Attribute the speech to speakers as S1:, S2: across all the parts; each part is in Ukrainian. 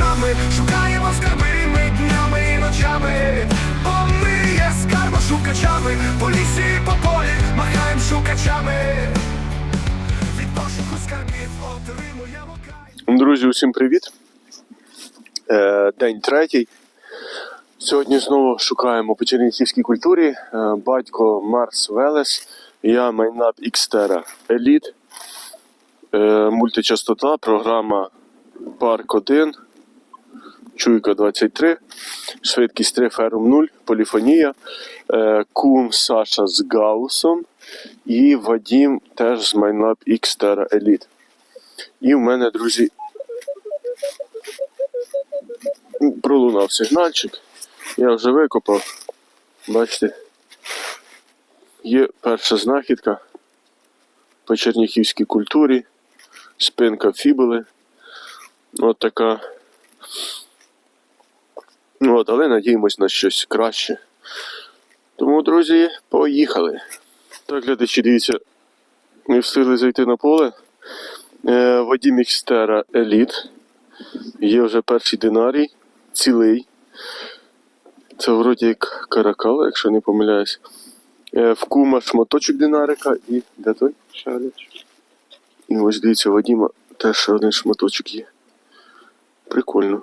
S1: шукачами, шукаємо скарби ми днями і ночами, бо ми є скарбошукачами, по лісі по полі махаємо шукачами. Від пошуку скарбів отримуємо кайф.
S2: Друзі, усім привіт. Е, день третій. Сьогодні знову шукаємо по чернігівській культурі. Е, батько Марс Велес, я Майнап Xterra Elite, мультичастота, програма Парк 1, Чуйка 23, швидкість 3 Ферум 0, поліфонія, е, Кум Саша з Гаусом і Вадім теж з Майнап Xterra Elite. І в мене, друзі, пролунав сигнальчик. Я вже викопав. Бачите, є перша знахідка по черніхівській культурі, спинка фібули. От така. Ну, От, але надіємось на щось краще. Тому, друзі, поїхали. Так, глядачі, дивіться, ми встигли зайти на поле. Е, Вадім Ікстера Еліт. Є вже перший динарій, цілий. Це вроді як каракала, якщо не помиляюсь. Е, В кума шматочок динарика і. Де той? Шарич. І ось дивіться, Вадіма теж один шматочок є. Прикольно.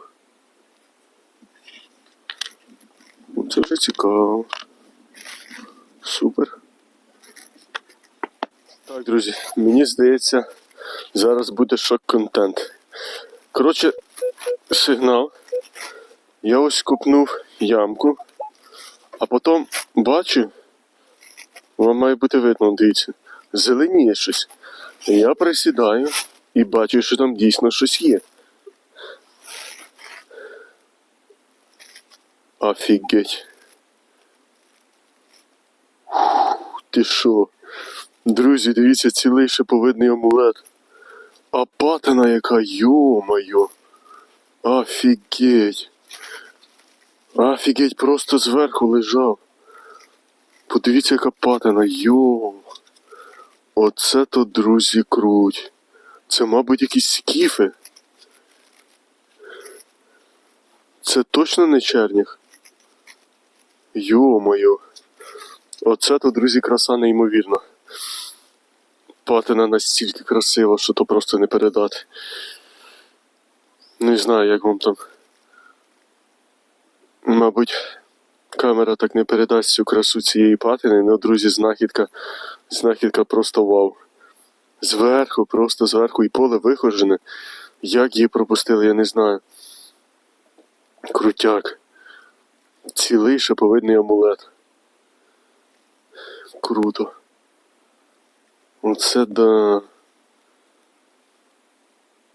S2: Ну, Це вже цікаво. Супер. Так, друзі, мені здається, зараз буде шок-контент. Коротше, сигнал. Я ось купнув ямку, а потім бачу, вам має бути видно, дивіться, зеленіє щось. Я присідаю і бачу, що там дійсно щось є. Офігеть. Фух, Ти що? Друзі, дивіться, цілий шиповидний амулет. А патина яка, йо-моє. Офігеть. Офігеть, просто зверху лежав. Подивіться, яка патина, йо. Оце то, друзі, круть. Це, мабуть, якісь скіфи. Це точно не черніх? Йо-моє. Оце то, друзі, краса неймовірна. Патина настільки красива, що то просто не передати. Не знаю, як вам там. Мабуть, камера так не передасть всю красу цієї патини, але, друзі, знахідка, знахідка просто вау. Зверху, просто зверху, і поле вихожене. Як її пропустили, я не знаю. Крутяк. Цілий шиповидний амулет. Круто. Оце да.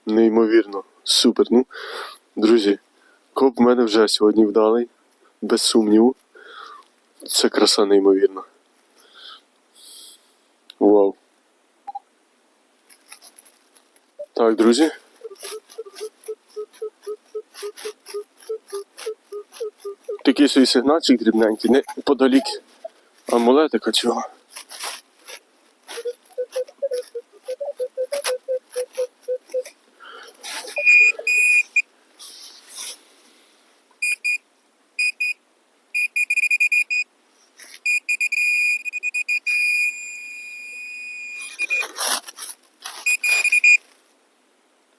S2: Неймовірно. Супер. Ну, друзі, коп в мене вже сьогодні вдалий. Без сумніву. Це краса неймовірна. Вау. Так, друзі. Такий свій сигнальчик дрібненький, не подалік амулетика цього.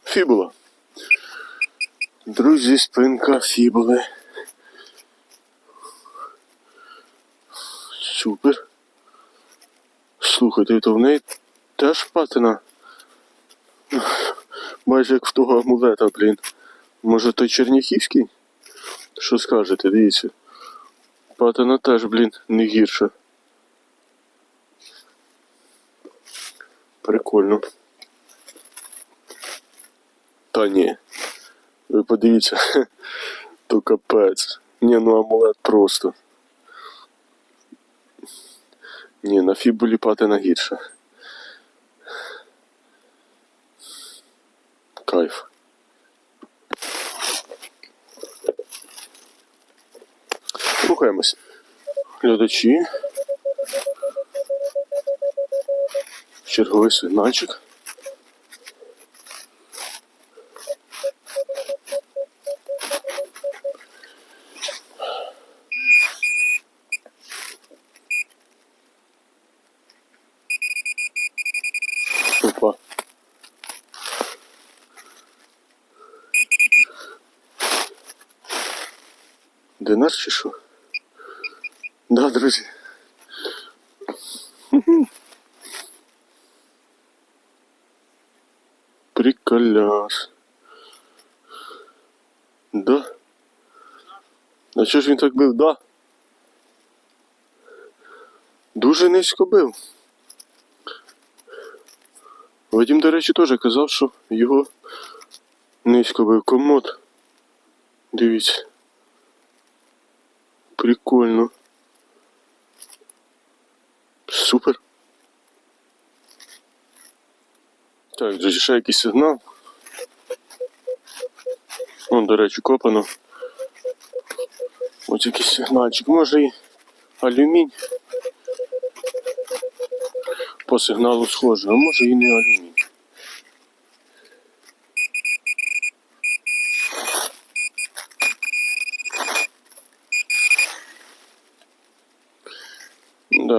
S2: Фібула. Друзі, спинка фібули. Супер. Слухайте, то в неї теж патина. Майже як в того амулета, блін. Може той Черніхівський? Що скажете, дивіться. Патина теж, блін, не гірша. Прикольно. Та ні. Ви подивіться, то капець. Ні, ну амулет просто. Ні, на фібулі патина гірше. Кайф. Рухаємось. Глядачі. Черговий сигнальчик. Динар чи що? Да, друзі. Приколяс. Да. А чого ж він так бив? Да. Дуже низько бив. Вадим, до речі, теж казав, що його низько бив комод. Дивіться. Прикольно. Супер. Так, друзі, ще якийсь сигнал. Вон, до речі, копано. Ось якийсь сигнальчик. Може і алюмінь. По сигналу схоже, а може і не алюмінь.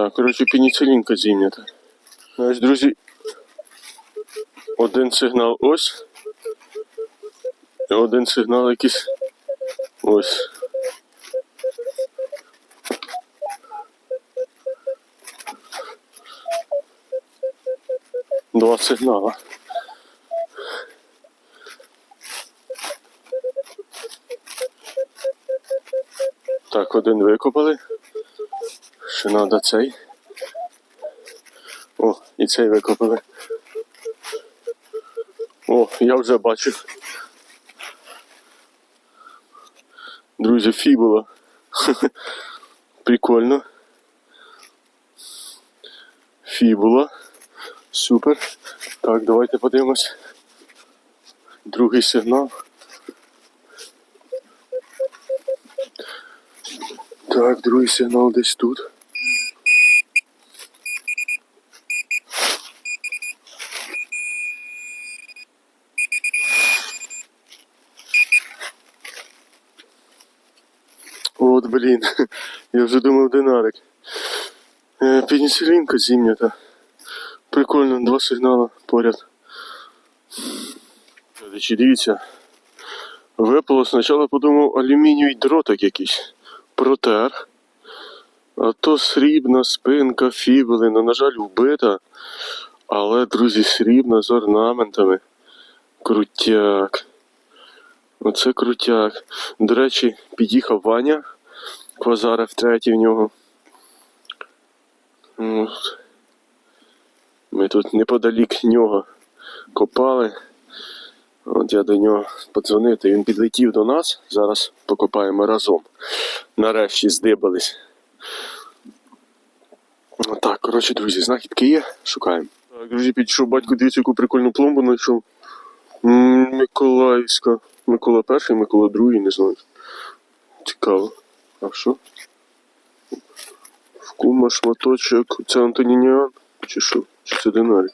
S2: Да, коротше, пеніцилінка зійнята. Знаєш, друзі, один сигнал ось. Один сигнал якийсь ось. Два сигнала. Так, один викопали. Ще треба цей. О, і цей викопали. О, я вже бачив. Друзі, фібула. Прикольно. Фібула. Супер. Так, давайте подивимось. Другий сигнал. Так, другий сигнал десь тут. От, блін. Я вже думав динарик. Е, Пеніцилінка зімнята. Прикольно, два сигнали поряд. Дивіться. Випало спочатку подумав алюмінієвий дротик якийсь. Протер. А то срібна спинка фібули, ну, на жаль, вбита. Але, друзі, срібна з орнаментами. Крутяк. Оце крутяк. До речі, під'їхав Ваня. Квазарев третій в нього. Ми тут неподалік нього копали. От я до нього подзвонив, то він підлетів до нас. Зараз покопаємо разом. Нарешті здибались. Так, коротше, друзі, знахідки є, шукаємо. Так, друзі, підійшов батько, дивіться, яку прикольну пломбу знайшов. Миколаївська. Микола перший, Микола другий, не знаю. Цікаво. А що? В кума шматочок. Це Антонініан? Чи що? Чи це динарій?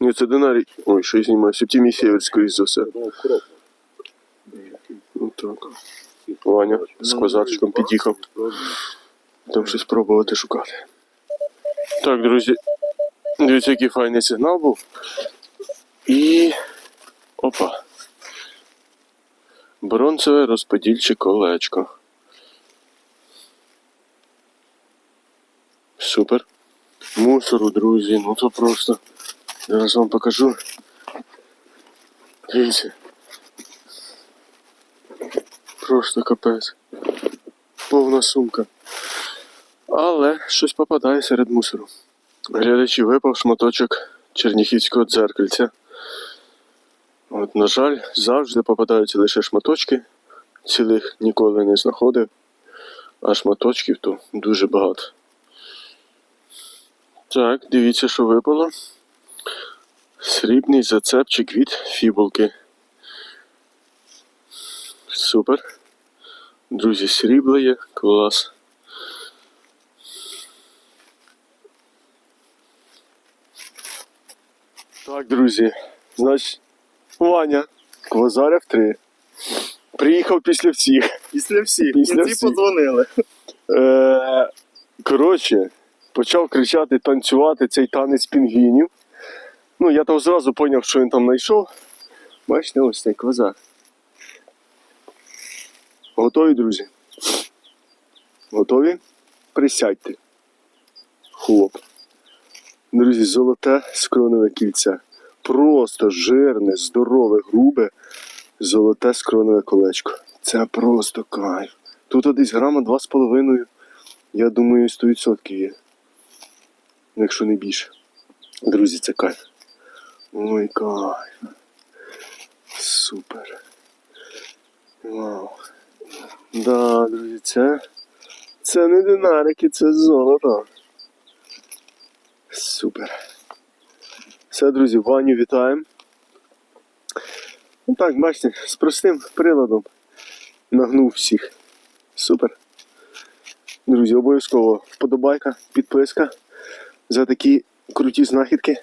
S2: Ні, це динарій. Ой, що я знімаю. Септімій Сєвер, скоріш за все. Ну так. Ваня з квазарчиком під'їхав. Там щось пробувати шукати. Так, друзі. Дивіться, який файний сигнал був. І. Опа. Бронзове розподільче колечко. Супер. Мусору, друзі, ну то просто. Зараз вам покажу. Дивіться. Просто капець. Повна сумка. Але щось попадає серед мусору. Глядачі випав шматочок черніхівського дзеркальця. От, на жаль, завжди попадаються лише шматочки. Цілих ніколи не знаходив. А шматочків то дуже багато. Так, дивіться, що випало. Срібний зацепчик від фібулки. Супер. Друзі, срібло є, клас. Так, друзі, значить, Ваня, Квазарев 3. Приїхав після всіх.
S3: Після всіх.
S2: Після всіх.
S3: подзвонили.
S2: Е, коротше, почав кричати, танцювати цей танець пінгвінів. Ну, я там зразу зрозумів, що він там знайшов. Бачите, ось цей квазар. Готові, друзі? Готові? Присядьте. Хлоп. Друзі, золоте скроневе кільце. Просто жирне, здорове, грубе, золоте скроневе колечко. Це просто кайф. Тут десь грама 2,5. Я думаю, 100% є. Якщо не більше. Друзі, це кайф. Ой, кайф. Супер. Вау. Да, друзі, це. Це не динарики, це золото. Супер. Все, друзі, Ваню вітаємо. Ну так, бачите, з простим приладом нагнув всіх. Супер. Друзі, обов'язково вподобайка, підписка за такі круті знахідки.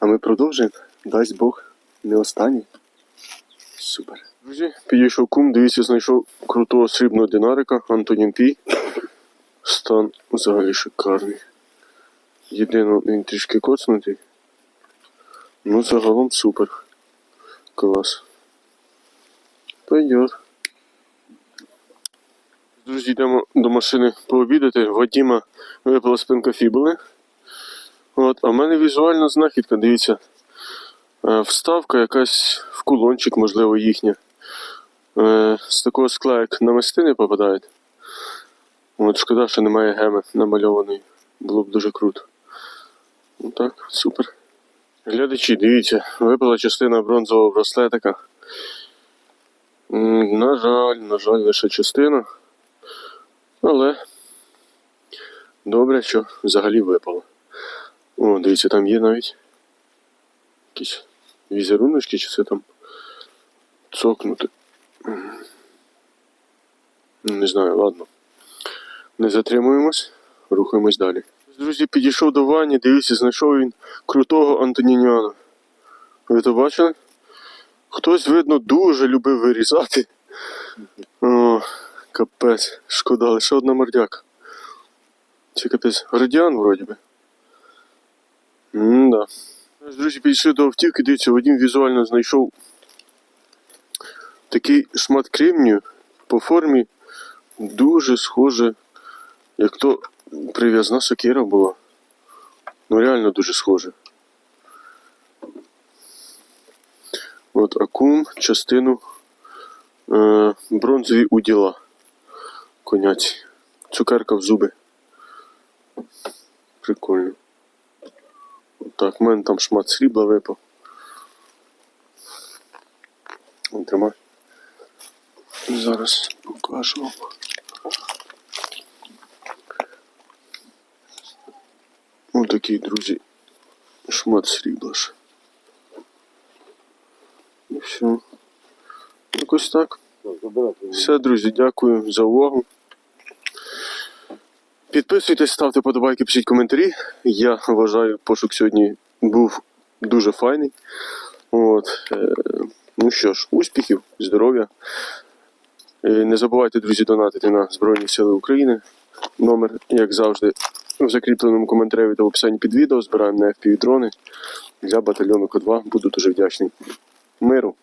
S2: А ми продовжуємо. Дасть Бог не останній. Супер. Друзі, підійшов кум, дивіться, знайшов крутого срібного динарика Антонін Пі. Стан взагалі шикарний. Єдино він трішки коцнутий. Ну, загалом супер. Клас. Пойдет. Друзі, йдемо до машини пообідати. Вадіма випала спинка фібули. От, а в мене візуальна знахідка, дивіться. Е, Вставка якась в кулончик, можливо, їхня. Е, З такого скла, як намистини попадають. От шкода, що немає геми намальованої. Було б дуже круто. Ну так, супер. Глядачі, дивіться, випала частина бронзового браслетика. На жаль, на жаль, лише частина. Але добре, що взагалі випало. О, дивіться, там є навіть якісь візеруночки, чи це там цокнути. Не знаю, ладно. Не затримуємось, рухаємось далі. Друзі, підійшов до Вані, дивіться, знайшов він крутого Антоніняна. Ви то бачили? Хтось, видно, дуже любив вирізати. О, капець, шкода, лише одна мордяка. Це капець. Радіан вроді би. М-да. Друзі, підійшли до автівки, дивіться, Вадим візуально знайшов такий шмат кремнію по формі дуже схоже, як то прив'язна сокира була. Ну реально дуже схоже. От акум, частину е, бронзові уділа. Коняці. Цукерка в зуби. Прикольно. Так, в мене там шмат срібла випав. Тримай. Зараз покажу вам. Ось такий, друзі, шмат срібла ж. І все. Якось так. Все, друзі, дякую за увагу. Підписуйтесь, ставте подобайки, пишіть коментарі. Я вважаю, пошук сьогодні був дуже файний. От, е, ну що ж, успіхів, здоров'я. Е, Не забувайте, друзі, донатити на Збройні Сили України. Номер, як завжди, в закріпленому коментарі та в описанні під відео. Збираємо на FPV дрони для батальйону К2. Буду дуже вдячний. Миру!